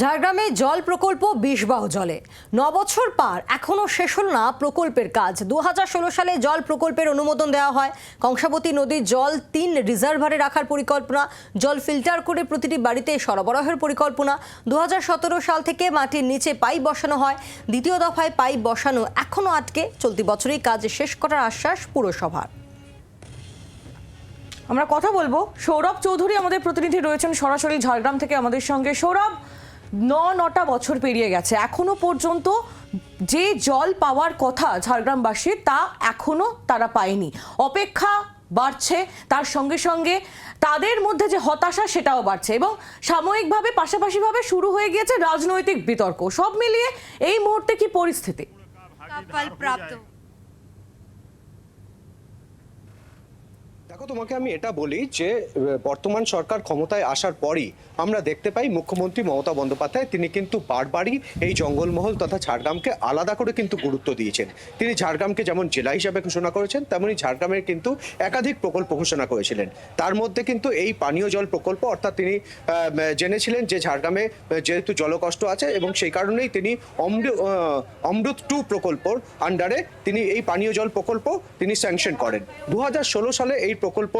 ঝাড়গ্রামে জল প্রকল্প বিষবাহ জলে। ন বছর পার এখনও শেষ হল না প্রকল্পের কাজ। দু হাজার ষোলো সালে জল প্রকল্পের অনুমোদন দেওয়া হয়। কংসাবতী নদীর জল তিন রিজার্ভারে রাখার পরিকল্পনা। জল ফিল্টার করে প্রতিটি বাড়িতে সরবরাহের পরিকল্পনা। দু হাজার সতেরো সাল থেকে মাটির নিচে পাইপ বসানো হয়। দ্বিতীয় দফায় পাইপ বসানো এখনও আটকে। চলতি বছরেই কাজ শেষ করার আশ্বাস পুরসভার। আমরা কথা বলব। সৌরভ চৌধুরী আমাদের প্রতিনিধি রয়েছেন সরাসরি ঝাড়গ্রাম থেকে আমাদের সঙ্গে। সৌরভ ন নটা বছর পেরিয়ে গেছে। এখনও পর্যন্ত যে জল পাওয়ার কথা ঝাড়গ্রামবাসীর, তা এখনও তারা পায়নি। অপেক্ষা বাড়ছে, তার সঙ্গে সঙ্গে তাদের মধ্যে যে হতাশা, সেটাও বাড়ছে এবং সাময়িকভাবে, পাশাপাশিভাবে শুরু হয়ে গিয়েছে রাজনৈতিক বিতর্ক। সব মিলিয়ে এই মুহূর্তে কি পরিস্থিতি? দেখো, তোমাকে আমি এটা বলি যে বর্তমান সরকার ক্ষমতায় আসার পরই আমরা দেখতে পাই মুখ্যমন্ত্রী মমতা বন্দ্যোপাধ্যায়, তিনি কিন্তু বারবারই এই জঙ্গলমহল তথা ঝাড়গ্রামকে আলাদা করে কিন্তু গুরুত্ব দিয়েছেন। তিনি ঝাড়গ্রামকে যেমন জেলা হিসাবে ঘোষণা করেছেন, তেমনি ঝাড়গ্রামের কিন্তু একাধিক প্রকল্প ঘোষণা করেছিলেন। তার মধ্যে কিন্তু এই পানীয় জল প্রকল্প, অর্থাৎ তিনি জেনেছিলেন যে ঝাড়গ্রামে যেহেতু জলকষ্ট আছে এবং সেই কারণেই তিনি অমৃত অমৃত টু প্রকল্পর আন্ডারে তিনি এই পানীয় জল প্রকল্প তিনি স্যাংশন করেন। দু হাজার ষোলো সালে এই প্রকল্প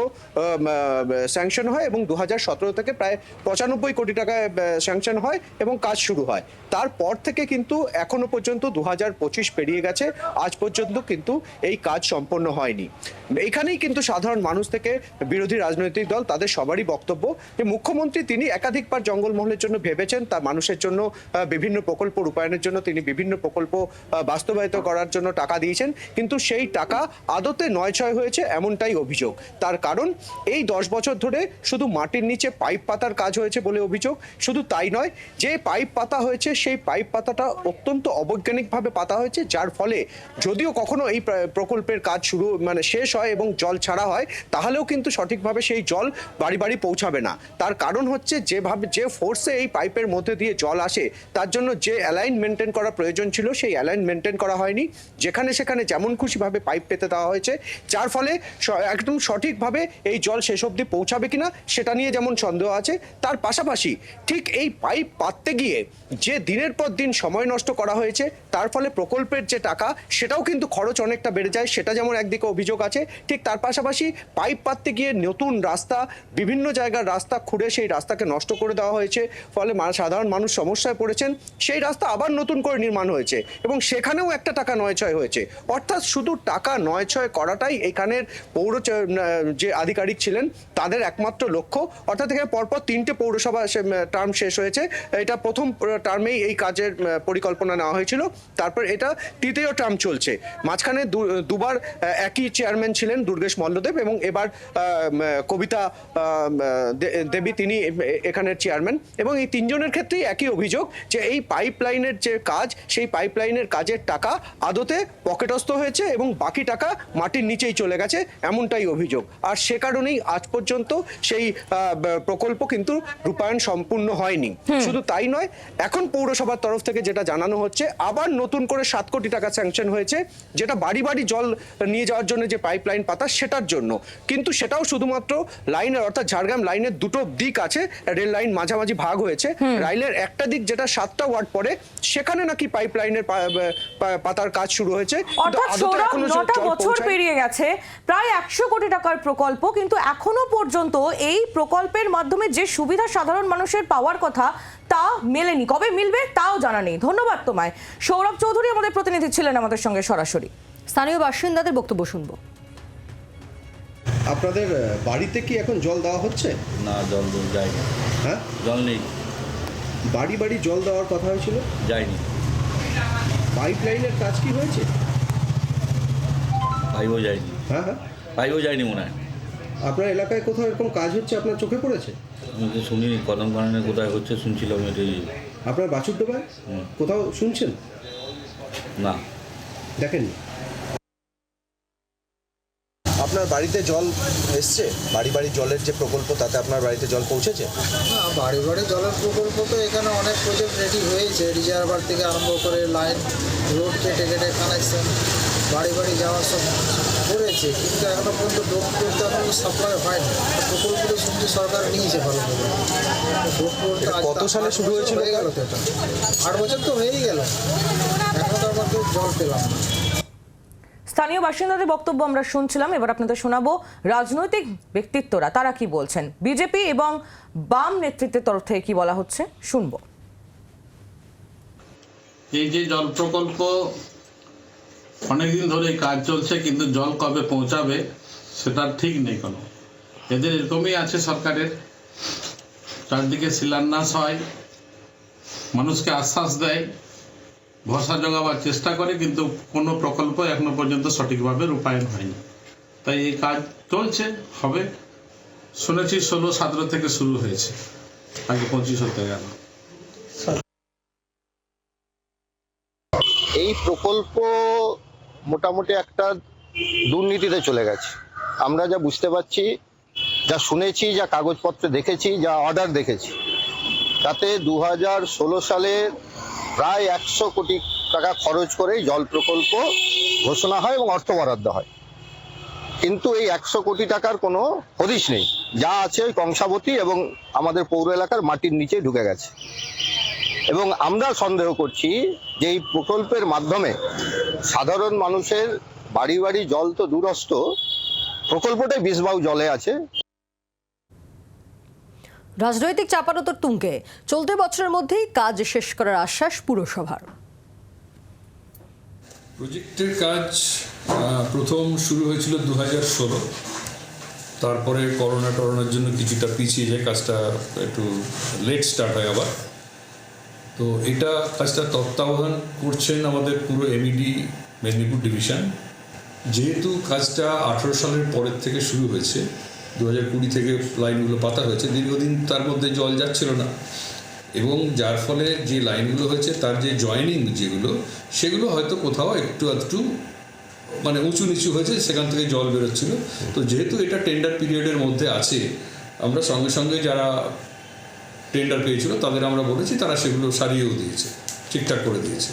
স্যাংশন হয় এবং দু হাজার সতেরো থেকে প্রায় পঁচানব্বই কোটি টাকায় স্যাংশন হয় এবং কাজ শুরু হয়। তারপর থেকে কিন্তু এখনও পর্যন্ত দু হাজার পঁচিশ পেরিয়ে গেছে, আজ পর্যন্ত কিন্তু এই কাজ সম্পন্ন হয়নি। এখানেই কিন্তু সাধারণ মানুষ থেকে বিরোধী রাজনৈতিক দল, তাদের সবারই বক্তব্য যে মুখ্যমন্ত্রী তিনি একাধিকবার জঙ্গলমহলের জন্য ভেবেছেন, তার মানুষের জন্য বিভিন্ন প্রকল্প রূপায়ণের জন্য তিনি বিভিন্ন প্রকল্প বাস্তবায়িত করার জন্য টাকা দিয়েছেন। কিন্তু সেই টাকা আদতে নয় ছয় হয়েছে এমনটাই অভিযোগ। তার কারণ, এই দশ বছর ধরে শুধু মাটির নিচে পাইপ পাতার কাজ হয়েছে বলে অভিযোগ। শুধু তাই নয়, যে পাইপ পাতা হয়েছে, সেই পাইপ পাতাটা অত্যন্ত অবৈজ্ঞানিকভাবে পাতা হয়েছে, যার ফলে যদিও কখনো এই প্রকল্পের কাজ শুরু মানে শেষ হয় এবং জল ছাড়া হয়, তাহলেও কিন্তু সঠিকভাবে সেই জল বাড়ি বাড়ি পৌঁছাবে না। তার কারণ হচ্ছে, যেভাবে, যে ফোর্সে এই পাইপের মধ্যে দিয়ে জল আসে, তার জন্য যে অ্যালাইন মেনটেন করা প্রয়োজন ছিল, সেই অ্যালাইন মেনটেন করা হয়নি। যেখানে সেখানে যেমন খুশিভাবে পাইপ পেতে দেওয়া হয়েছে, যার ফলে একদম সঠিকভাবে এই জল শেষ অবধি পৌঁছাবে কিনা সেটা নিয়ে যেমন সন্দেহ আছে, তার পাশাপাশি ঠিক এই পাইপ পাততে গিয়ে যে দিনের পর দিন সময় নষ্ট করা হয়েছে, তার ফলে প্রকল্পের যে টাকা, সেটাও কিন্তু খরচ অনেকটা বেড়ে যায়, সেটা যেমন একদিকে অভিযোগ আছে, ঠিক তার পাশাপাশি পাইপ পাততে গিয়ে নতুন রাস্তা, বিভিন্ন জায়গার রাস্তা খুঁড়ে সেই রাস্তাকে নষ্ট করে দেওয়া হয়েছে, ফলে সাধারণ মানুষ সমস্যায় পড়েছেন, সেই রাস্তা আবার নতুন করে নির্মাণ হয়েছে এবং সেখানেও একটা টাকা নয় ছয় হয়েছে। অর্থাৎ শুধু টাকা নয় ছয় করাটাই এখানের পৌর যে আধিকারিক ছিলেন, তাদের একমাত্র লক্ষ্য, অর্থাৎ এখানে পরপর তিনটে পৌরসভা টার্ম শেষ হয়েছে। এটা প্রথম টার্মেই এই কাজের পরিকল্পনা নেওয়া হয়েছিল। তারপর এটা তৃতীয় টার্ম চলছে। মাঝখানে দুবার একই চেয়ারম্যান ছিলেন দুর্গেশ মল্লদেব এবং এবার কবিতা দেবী তিনি এখানের চেয়ারম্যান এবং এই তিনজনের ক্ষেত্রেই একই অভিযোগ যে এই পাইপলাইনের যে কাজ, সেই পাইপলাইনের কাজের টাকা আদতে পকেটস্থ হয়েছে এবং বাকি টাকা মাটির নিচেই চলে গেছে, এমনটাই অভিযোগ। আর সে কারণেই আজ পর্যন্ত সেই প্রকল্প কিন্তু রূপায়ণ সম্পূর্ণ হয়নি। শুধু তাই নয় এখন পৌরসভার তরফ থেকে যেটা জানানো হচ্ছে আবার নতুন করে সাত কোটি টাকা স্যাংশন হয়েছে যেটা বাড়ি বাড়ি জল নিয়ে যাওয়ার জন্য যে পাইপ লাইন পাতা সেটার জন্য। কিন্তু সেটাও শুধুমাত্র লাইনের অর্থাৎ ঝাড়গ্রাম লাইনের দুটো দিক আছে রেল লাইন মাঝামাঝি ভাগ হয়েছে। লাইনের একটা দিক যেটা সাতটা ওয়ার্ড পরে সেখানে নাকি পাইপ লাইনের পাতার কাজ শুরু হয়েছে। অর্থাৎ নটা বছর পেরিয়ে গেছে প্রায় একশো কোটি টাকার প্রকল্প কিন্তু এখনও পর্যন্ত এই প্রকল্পের মাধ্যমে যে সুবিধা সাধারণ মানুষের পাওয়ার কথা তা মেলেনি। কবে মিলবে তাও জানা নেই। ধন্যবাদ তোমায়। সৌরভ চৌধুরী আমাদের প্রতিনিধি ছিলেন আমাদের সঙ্গে সরাসরি। স্থানীয় বাসিন্দাদের বক্তব্য শুনব। আপনাদের বাড়িতে কি এখন জল দেওয়া হচ্ছে? না জল জল যায়নি। হ্যাঁ? জল নেই। বাড়ি বাড়ি জল দেওয়ার কথা হয়েছিল? যায়নি। পাইপ লাইনের কাজ কি হয়েছে? পাইপও যায়নি। হ্যাঁ হ্যাঁ। পাইপও যায়নি মনে হয়। আপনার এলাকায় কোথাও এরকম কাজ হচ্ছে? আপনার চোখে পড়েছে? আমি তো শুনিনি কদম কাননে কোথায় হচ্ছে শুনছিলাম এটাই। আপনার বাছুর ডোবায়? কোথাও শুনছেন? না। দেখেন আপনার বাড়িতে জল এসছে? বাড়ি বাড়ি জলের যে প্রকল্প তাতে আপনার বাড়িতে জল পৌঁছেছে? না বাড়ি বাড়ি জলের প্রকল্প তো এখানে অনেক প্রজেক্ট রেডি হয়েছে। রিজার্ভার থেকে আরম্ভ করে লাইন রোড কেটে কেটে কানেকশন বাড়ি বাড়ি যাওয়া সব করেছে কিন্তু এখনও পর্যন্ত ডোপ করতে এখনও সাপ্লাই হয়নি। প্রকল্পটা শুনছি সরকার নিয়েছে ভালো করে। কত সালে শুরু হয়েছিল? হয়ে গেল তো এটা। আট বছর তো হয়েই গেল। এখনও তো আমাদের জল পেলাম না। স্থানীয় বাসিন্দাদের বক্তব্য আমরা শুনছিলাম এবার আপনাদের শোনাবো রাজনৈতিক ব্যক্তিত্বরা তারা কি বলছেন? বিজেপি এবং বাম নেতৃত্বের তরফ থেকে কি বলা হচ্ছে? শুনব। এই যে জল প্রকল্প অনেকদিন ধরে কাজ চলছে, কিন্তু জল কবে পৌঁছাবে সেটা ঠিক নেই কোনো। এদের এরকমই আছে সরকারের। চারদিকে শিলান্যাস হয়, মানুষকে আশ্বাস দেয়, ভরসা জোগাবার চেষ্টা করে, কিন্তু কোনো প্রকল্প এখনও পর্যন্ত সঠিকভাবে রূপায়ণ হয়নি। তাই এই কাজ চলছে, হবে। শুনেছি ষোলো সতেরো থেকে শুরু হয়েছে, আগে পঁচিশ হতে গেল। এই প্রকল্প মোটামুটি একটা দুর্নীতিতে চলে গেছে। আমরা যা বুঝতে পারছি, যা শুনেছি, যা কাগজপত্রে দেখেছি, যা অর্ডার দেখেছি, তাতে দু হাজার ষোলো সালে প্রায় একশো কোটি টাকা খরচ করে জল প্রকল্প ঘোষণা হয় এবং অর্থ বরাদ্দ হয়। কিন্তু এই একশো কোটি টাকার কোনো হদিশ নেই। যা আছে ওই কংসাবতী এবং আমাদের পৌর এলাকার মাটির নিচে ঢুকে গেছে। এবং আমরা সন্দেহ করছি যে এই প্রকল্পের মাধ্যমে সাধারণ মানুষের বাড়ি বাড়ি জল তো দূরস্থ প্রকল্পটাই বিষবাউ জলে আছে। রাজনৈতিক চাপানোতর তুঙ্গে চলতি বছরের মধ্যেই কাজ শেষ করার আশ্বাস পুরসভার। প্রজেক্টের কাজ আহ, প্রথম শুরু হয়েছিল দু হাজার ষোলো। তারপরে করোনা টরোনার জন্য কিছুটা পিছিয়ে যায় কাজটা একটু লেট স্টার্ট হয় আবার। তো এটা কাজটা তত্ত্বাবধান করছেন আমাদের পুরো এমইডি মেদিনীপুর ডিভিশন যেহেতু কাজটা আঠেরো সালের পরের থেকে শুরু হয়েছে দু হাজার কুড়ি থেকে লাইনগুলো পাতা হয়েছে, দীর্ঘদিন তার মধ্যে জল যাচ্ছিল না। এবং যার ফলে যে লাইনগুলো হয়েছে, তার যে জয়েনিং যেগুলো, সেগুলো হয়তো কোথাও একটু একটু মানে উঁচু নিচু হয়েছে, সেখান থেকে জল বেরোচ্ছিল। তো যেহেতু এটা টেন্ডার পিরিয়ডের মধ্যে আছে, আমরা সঙ্গে সঙ্গে যারা টেন্ডার পেয়েছিল, তাদের আমরা বলেছি, তারা সেগুলো সারিয়েও দিয়েছে, ঠিকঠাক করে দিয়েছে।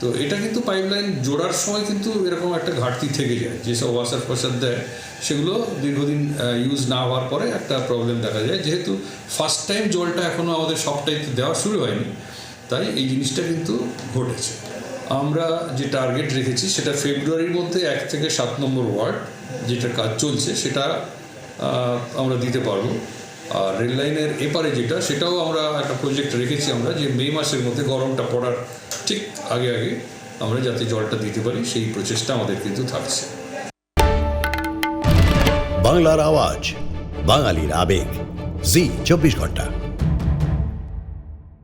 তো এটা কিন্তু পাইপলাইন জোড়ার সময় কিন্তু এরকম একটা ঘাটতি থেকে যায়, যেসব ওয়াসার ফসার দেয়, সেগুলো দীর্ঘদিন ইউজ না হওয়ার পরে একটা প্রবলেম দেখা যায়। যেহেতু ফার্স্ট টাইম জলটা এখনও আমাদের সবটাইতে দেওয়া শুরু হয়নি, তাই এই জিনিসটা কিন্তু ঘটেছে। আমরা যে টার্গেট রেখেছি, সেটা ফেব্রুয়ারির মধ্যে এক থেকে সাত নম্বর ওয়ার্ড যেটা কাজ চলছে, সেটা আমরা দিতে পারব। আর রেল লাইনের এপারে যেটা, সেটাও আমরা একটা প্রজেক্ট রেখেছি আমরা যে মে মাসের মধ্যে গরমটা পড়ার ঠিক আগে আগে আমরা যাতে জলটা দিতে পারি, সেই প্রচেষ্টা আমাদের কিন্তু থাকছে। বাংলার আওয়াজ, বাঙালির আবেগ। জি, চব্বিশ ঘণ্টা।